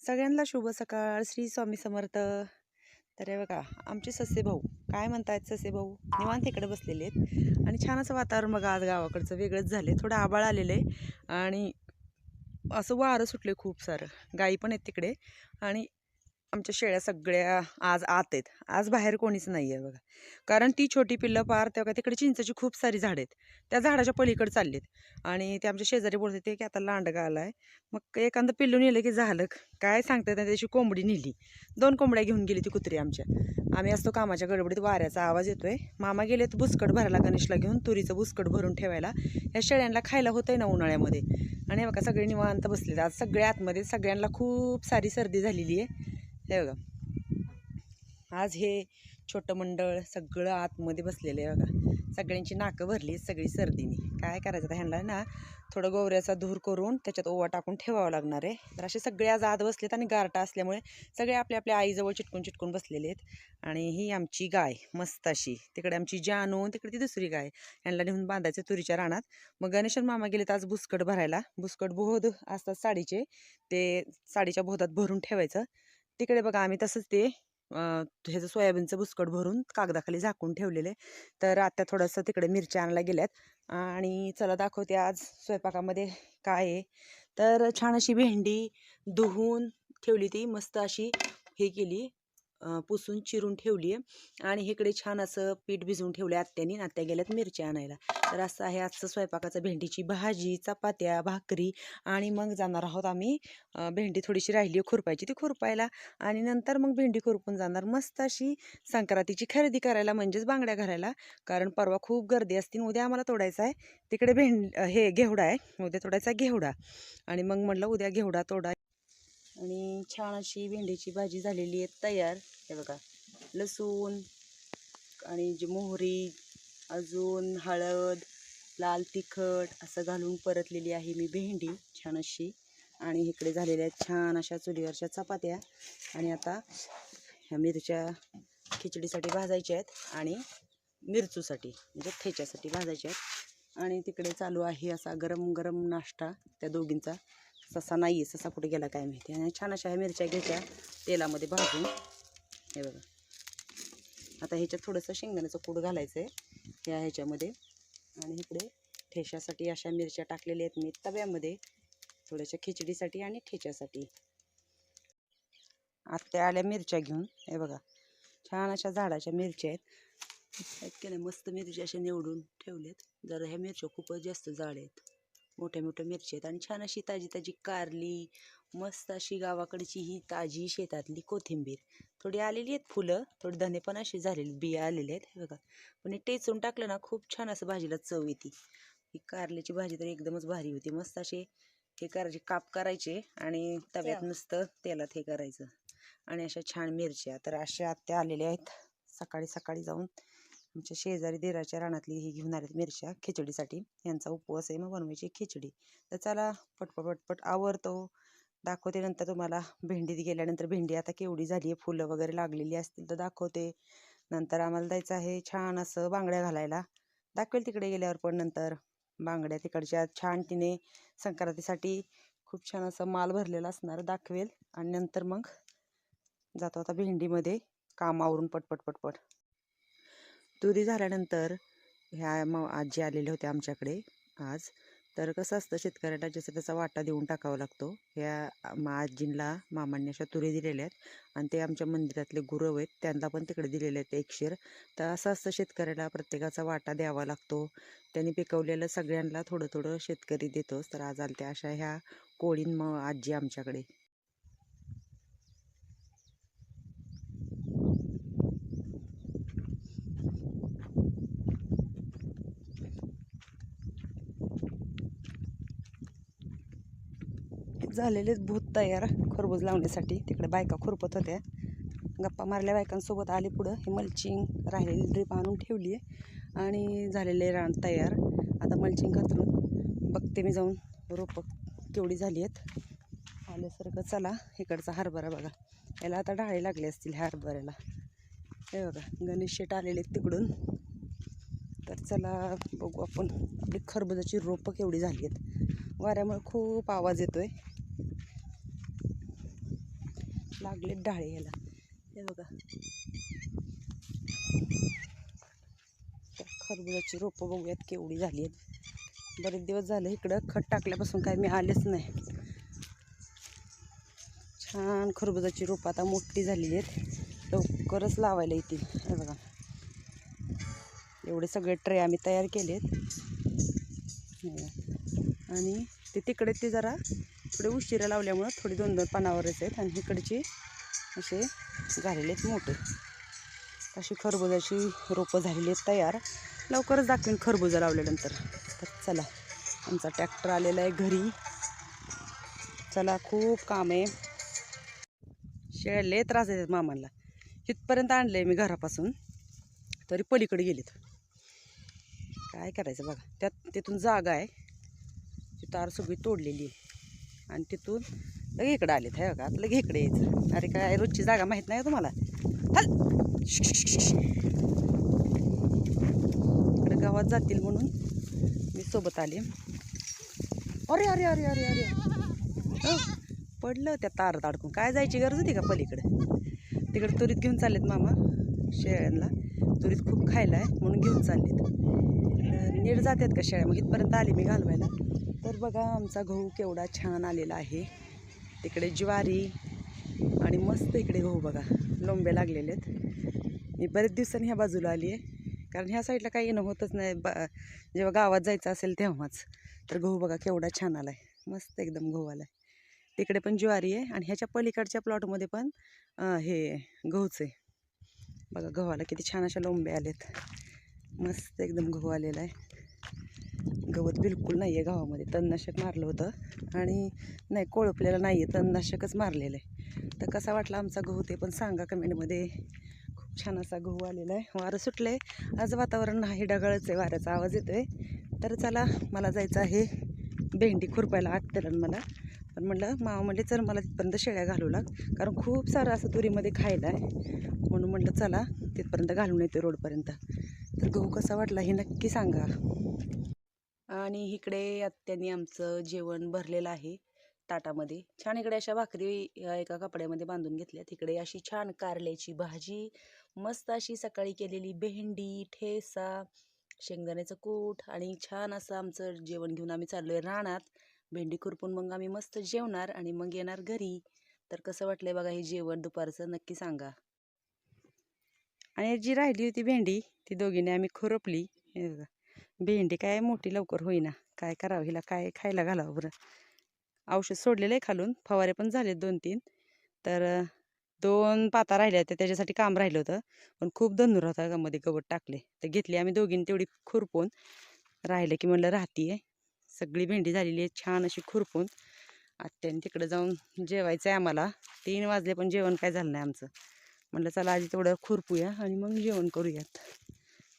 सगळ्यांना शुभ सकाळ. श्री स्वामी समर्थ. तर बघा आमचे ससे भाऊ. काय म्हणतायत ससे भाऊ? निवांत इकडे बसलेले आहेत. आणि छान असं वातावरण बघा आज गावाकडचं. वेगळंच झालं आहे थोडं आबाळ आलेलं आहे. आणि असं वारं सुटलं खूप सारं. गाई पण आहेत तिकडे. आणि आमच्या शेळ्या सगळ्या आज आत आहेत. आज बाहेर कोणीच नाही आहे बघा. कारण ती छोटी पिल्लं पार तेव्हा तिकडे चिंचेची खूप सारी झाडं आहेत. त्या झाडाच्या पलीकडे चाललीत. आणि ते आमच्या शेजारी बोलते ते की आता लांडगा आला आहे मग एखादं पिल्लू नेलं की झालं. काय सांगतात ना त्याची कोंबडी नेली. दोन कोंबड्या घेऊन गेली ती कुत्री आमच्या. आम्ही असतो कामाच्या गडबडीत. वाऱ्याचा आवाज येतोय. मामा गेले तर बुसकट भरायला गणेशला घेऊन. तुरीचं बुसकट भरून ठेवायला. या शेळ्यांना खायला होतंय ना उन्हाळ्यामध्ये. आणि बघा सगळे निवांत बसलेत. आज सगळ्या आतमध्ये. सगळ्यांना खूप सारी सर्दी झालेली आहे. हे बघा. आज हे छोटं मंडळ सगळं आतमध्ये बसलेलं आहे बघा. सगळ्यांची नाकं भरली आहेत सगळी सर्दीने. काय करायचं आता ह्यांना ना थोडं गोवऱ्याचा धूर करून त्याच्यात ओवा टाकून ठेवावं लागणार आहे. तर असे सगळे आज आत बसलेत आणि गारटा असल्यामुळे सगळे आपल्या आपल्या आईजवळ चिटकून चिटकून बसलेले आहेत. आणि ही आमची गाय मस्त अशी. तिकडे आमची जानू तिकडे ती दुसरी गाय. यांना नेऊन बांधायचं तुरीच्या रानात. मग गणेशन मामा गेलेत आज बुसकट भरायला. बुसकट बोध असतात साडीचे. ते साडीच्या बोधात भरून ठेवायचं. तिकडे बघा आम्ही तसंच ते ह्याचं सोयाबीनचं बुसकट भरून कागदाखाली झाकून ठेवलेले. तर आता थोडंसं तिकडे मिरच्या आणायला गेल्यात. आणि चला दाखवते आज स्वयंपाकामध्ये काय आहे. तर छान अशी भेंडी धुवून ठेवली ती मस्त अशी हे केली. पुसून चिरून ठेवली आहे आणि इकडे छान असं पीठ भिजवून ठेवले आत्यानी. आत्या गेल्यात मिरच्या आणायला. तर असं आहे आजचं स्वयंपाकाचं भेंडीची भाजी चपात्या भाकरी आणि मग जाणार आहोत आम्ही भेंडी थोडीशी राहिली खुरपायची. ती खुरपायला आणि नंतर मग भेंडी खुरपून जाणार. मस्त अशी संक्रांतीची खरेदी करायला म्हणजेच बांगड्या घालायला. कारण परवा खूप गर्दी असते उद्या आम्हाला तोडायचा आहे. तिकडे भेंड हे घेवडा आहे. उद्या तोडायचा घेवडा. आणि मग म्हटलं उद्या घेवडा तोडा आणि छान अशी भेंडीची भाजी झालेली आहे तयार. हे बघा. लसूण आणि जी मोहरी अजून हळद लाल तिखट असं घालून परतलेली आहे मी भेंडी छान अशी. आणि इकडे झालेल्या आहेत छान अशा चुलीवरच्या चपात्या. आणि आता ह्या मिरच्या खिचडीसाठी भाजायच्या आहेत आणि मिरचूसाठी म्हणजे ठेच्यासाठी भाजायच्या आहेत. आणि तिकडे चालू आहे असा गरम गरम नाश्ता त्या दोघींचा. ससा नाही आहे ससा कुठे गेला काय माहिती. आणि छान अशा ह्या मिरच्या घ्यायच्या तेलामध्ये भाजून. हे बघा. आता ह्याच्यात थोडंसं शेंगदाण्याचं कूड घालायचं आहे ह्या ह्याच्यामध्ये. आणि इकडे ठेशासाठी अशा मिरच्या टाकलेल्या आहेत मी तव्यामध्ये. थोड्याशा खिचडीसाठी आणि ठेच्यासाठी. आत्या आल्या मिरच्या घेऊन. हे बघा. छान अशा झाडाच्या मिरच्या आहेत. केल्या मस्त मिरच्या अशा निवडून ठेवल्यात. जरा ह्या मिरच्या खूपच जास्त जाड आहेत. मोठ्या मोठ्या मिरच्या आहेत आणि छान अशी ताजी ताजी कारली मस्त अशी गावाकडची ही ताजी शेतातली कोथिंबीर. थोडी आलेली आहेत फुलं थोडी धने पण अशी झालेली बिया आलेले आहेत हे बघा. पण हे टेचून टाकलं ना खूप छान असं भाजीला चव येते. ही कारल्याची भाजी तर एकदमच भारी होती. मस्त असे हे करायचे काप करायचे आणि तव्यात नुसतं तेलात हे करायचं. आणि अशा छान मिरच्या तर अशा आत्या आलेल्या आहेत. सकाळी सकाळी जाऊन आमच्या शेजारी देराच्या रानातली ही घेऊन आल्यात मिरच्या खिचडीसाठी. यांचा उपवास आहे मग बनवायची खिचडी. तर चला पटपट पटपट आवरतो. दाखवते नंतर तुम्हाला भेंडीत गेल्यानंतर. भेंडी आता केवढी झाली आहे फुलं वगैरे लागलेली असतील तर दाखवते. नंतर आम्हाला जायचं आहे छान असं बांगड्या घालायला. दाखवेल तिकडे गेल्यावर पण नंतर. बांगड्या तिकडच्या छान तिने संक्रांतीसाठी खूप छान असं माल भरलेला असणार दाखवेल. आणि नंतर मग जातो आता भेंडीमध्ये. काम आवरून पटपट पटपट. तुरी झाल्यानंतर ह्या म आजी आलेल्या होत्या आमच्याकडे आज. तर कसं असतं शेतकऱ्याला जसं त्याचा वाटा देऊन टाकावा लागतो. ह्या मा आजींना मामांनी अशा तुरी दिलेल्या आहेत आणि ते आमच्या मंदिरातले गुरव आहेत. त्यांना पण तिकडे दिलेले आहेत एक शेर. तर असं असतं शेतकऱ्याला प्रत्येकाचा वाटा द्यावा लागतो. त्यांनी पिकवलेलं सगळ्यांना थोडं थोडं शेतकरी देतोच. तर आज आलत्या अशा ह्या कोळीन म आजी आमच्याकडे. झालेलेच भूत तयार खरबूज लावण्यासाठी. तिकडे बायका खुरपत होत्या. गप्पा मारल्या बायकांसोबत आले पुढं. हे मल्चिंग राहिलेली ड्रीप आणून ठेवली आहे आणि झालेले रान तयार. आता मल्चिंग घातरून बघते मी जाऊन. रोपं केवढी झाली आहेत आल्यासारखं चला. इकडचा हरभरा बघा. याला आता डाळे लागले असतील ह्या हरभऱ्याला. हे बघा. गणेश शेट आलेले आहेत तिकडून. तर चला बघू आपण. आपली खरबुजाची रोपं केवढी झाली आहेत वाऱ्यामुळे खूप आवाज येतो आहे लागलेत डाळे याला. हे बघा. खरबुजाची रोपं बघूयात केवढी झाली आहेत. बरेच दिवस झाले इकडं खत टाकल्यापासून काय मी आलेच नाही. छान खरबुजाची रोपं आता मोठी झालेली आहेत. लवकरच लावायला येतील. हे बघा. एवढे सगळे ट्रे आम्ही तयार केलेत. आहेत आणि ते तिकडे ते जरा थोडे उशिरा लावल्यामुळं थोडी दोन दोन पानावरच आहेत आणि इकडची असे झालेले आहेत मोठे. अशी खरबुजाची रोपं झालेली आहेत तयार. लवकरच दाखवीन खरबुजा लावल्यानंतर. तर चला आमचा ट्रॅक्टर आलेला आहे घरी. चला खूप काम आहे. शेळले त्रास देतात मामांना. इथपर्यंत आणलं आहे मी घरापासून. तरी पलीकडे गेलेत. काय करायचं बघा. त्यात तिथून जागा आहे. ती तार सगळी तोडलेली आहे. आणि तिथून लगे इकडं आले हे बघा. लगे इकडे यायचं. अरे काय रोजची जागा माहीत नाही हो तुम्हाला? हल इकडे गावात जातील म्हणून मी सोबत आले. अरे अरे अरे अरे अरे. अ, पडलं त्या तारात अडकून काय जायची गरज होती का पलीकडे? तिकडे तुरीत घेऊन चाललेत मामा शेळ्यांना तुरीत खूप खायला आहे म्हणून घेऊन चाललेत. नीट जातात का शेळ्या? मग इथपर्यंत आली मी घालवायला. तर बघा आमचा गहू केवढा छान आलेला आहे. तिकडे ज्वारी आणि मस्त इकडे गहू बघा लोंबे लागलेले आहेत. मी बरेच दिवसांनी ह्या बाजूला आली आहे कारण ह्या साईडला काही येणं होतच नाही. बा जेव्हा गावात जायचं असेल तेव्हाच. तर गहू बघा केवढा छान आला आहे मस्त एकदम गहू आला आहे तिकडे पण ज्वारी आहे आणि ह्याच्या पलीकडच्या प्लॉटमध्ये पण हे गहूच आहे. बघा गव्हाला किती छान अशा लोंबे आलेत. मस्त एकदम गहू आलेला आहे. गवत बिलकुल नाही आहे गावामध्ये. तणनाशक मारलं होतं. आणि नाही कोळपलेलं नाही आहे. तणनाशकच मारलेलं आहे. तर कसा वाटला आमचा गहू ते पण सांगा कमेंटमध्ये. खूप छान असा गहू आलेला आहे. वारं सुटलं आहे आज वातावरण आहे ढगाळच आहे वाऱ्याचा आवाज येतो आहे तर चला मला जायचं आहे भेंडी खुरपायला आत्याला मला. पण म्हटलं मामा म्हणले चल मला तिथपर्यंत शेळ्या घालू लाग. कारण खूप सारं असं तुरीमध्ये खायला आहे. म्हणून म्हटलं चला तिथपर्यंत घालून येते रोडपर्यंत. तर गहू कसा वाटला हे नक्की सांगा. आणि इकडे आत्याने आमचं जेवण भरलेलं आहे ताटामध्ये. छान इकडे अशा भाकरी एका कपड्यामध्ये बांधून घेतल्या. तिकडे अशी छान कारल्याची भाजी मस्त अशी सकाळी केलेली भेंडी ठेसा शेंगदाण्याचं कूट आणि छान असं आमचं जेवण घेऊन आम्ही चाललो आहे रानात. भेंडी खुरपून मग आम्ही मस्त जेवणार आणि मग येणार घरी. तर कसं वाटलंय बघा हे जेवण दुपारचं नक्की सांगा. आणि जी राहिली होती भेंडी ती दोघींनी आम्ही खुरपली. भेंडी काय मोठी लवकर होईना. काय करावं हिला काय खायला घालावं बरं? औषध सोडलेलं आहे खालून. फवारे पण झाले दोन तीन तर दोन पाता राहिल्या होत्या त्याच्यासाठी काम राहिलं होतं. पण खूप धनुर होता मध्ये गवत टाकले. तर घेतली आम्ही दोघींनी तेवढी खुरपून. राहिलं की म्हणलं राहतीये. सगळी भेंडी झालेली आहे छान अशी खुरपून. आत्याने तिकडं जाऊन जेवायचं आहे आम्हाला. तीन वाजले पण जेवण काय झालं नाही आमचं. म्हटलं चला आधी तेवढं खुरपूया आणि मग जेवण करूयात.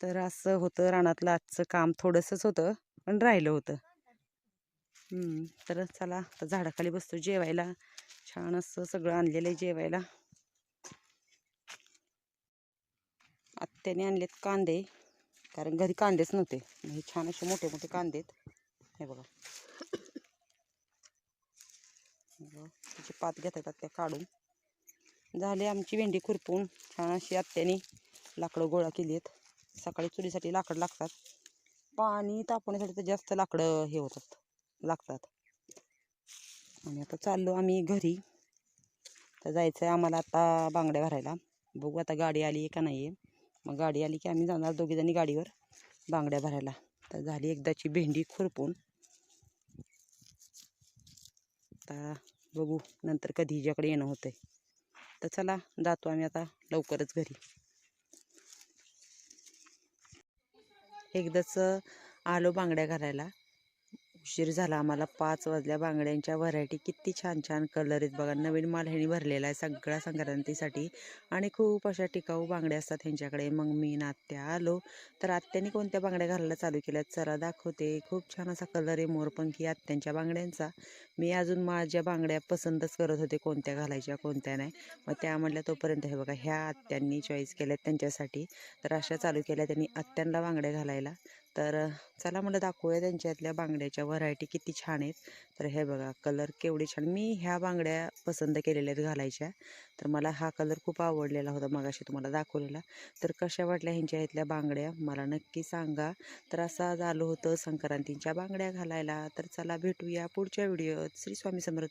तर असं होतं रानातलं आजचं काम थोडंसंच होतं पण राहिलं होतं. तर चला आता झाडाखाली बसतो जेवायला. छान असं सगळं आणलेलं आहे जेवायला. आत्याने आणलेत कांदे कारण घरी कांदेच नव्हते. हे छान असे मोठे मोठे कांदे आहेत. हे बघा. हे बघा, त्याची पात घेतात आत्या काढून. झाली आमची भेंडी खुरपून. छान अशी आत्याने लाकडं गोळा केली आहेत सकाळी चुलीसाठी लाकड लागतात. पाणी तापवण्यासाठी तर जास्त लाकडं हे होतात. लागतात. आणि आता चाललो आम्ही घरी. तर जायचं आहे आम्हाला आता बांगड्या भरायला. बघू आता गाडी आली आहे का नाही आहे मग गाडी आली की आम्ही जाणार दोघीजणी गाडीवर बांगड्या भरायला. तर झाली एकदाची भेंडी खुरपून. आता बघू नंतर कधी हिच्याकडे येणं होतंय. तर चला जातो आम्ही आता लवकरच घरी. एकदाच आलो बांगड्या घालायला. उशीर झाला. आम्हाला पाच वाजल्या बांगड्यांच्या व्हरायटी किती छान छान कलर आहेत बघा. नवीन माल ह्यांनी भरलेला आहे सगळ्या संक्रांतीसाठी. आणि खूप अशा टिकाऊ बांगड्या असतात ह्यांच्याकडे. मग मी नात्या आलो. तर आत्याने कोणत्या बांगड्या घालायला चालू केल्यात? चला दाखवते. खूप छान असा कलर आहे मोरपंखी आत्यांच्या बांगड्यांचा. मी अजून माझ्या बांगड्या पसंतच करत होते कोणत्या घालायच्या कोणत्या नाही. मग त्या म्हणल्या तोपर्यंत हे बघा ह्या आत्यांनी चॉईस केल्यात त्यांच्यासाठी. तर अशा चालू केल्या त्यांनी आत्यांना बांगड्या घालायला. तर चला मला दाखवूया त्यांच्यातल्या बांगड्याच्या व्हरायटी किती छान आहेत. तर हे बघा कलर केवढे छान मी ह्या बांगड्या पसंत केलेल्या आहेत घालायच्या. तर मला हा कलर खूप आवडलेला होता मगाशी तुम्हाला दाखवलेला. तर कशा वाटल्या ह्यांच्या इथल्या बांगड्या? मला नक्की सांगा. तर असं झालं होतं संक्रांतीच्या बांगड्या घालायला. तर चला भेटूया पुढच्या व्हिडिओत. श्री स्वामी समर्थ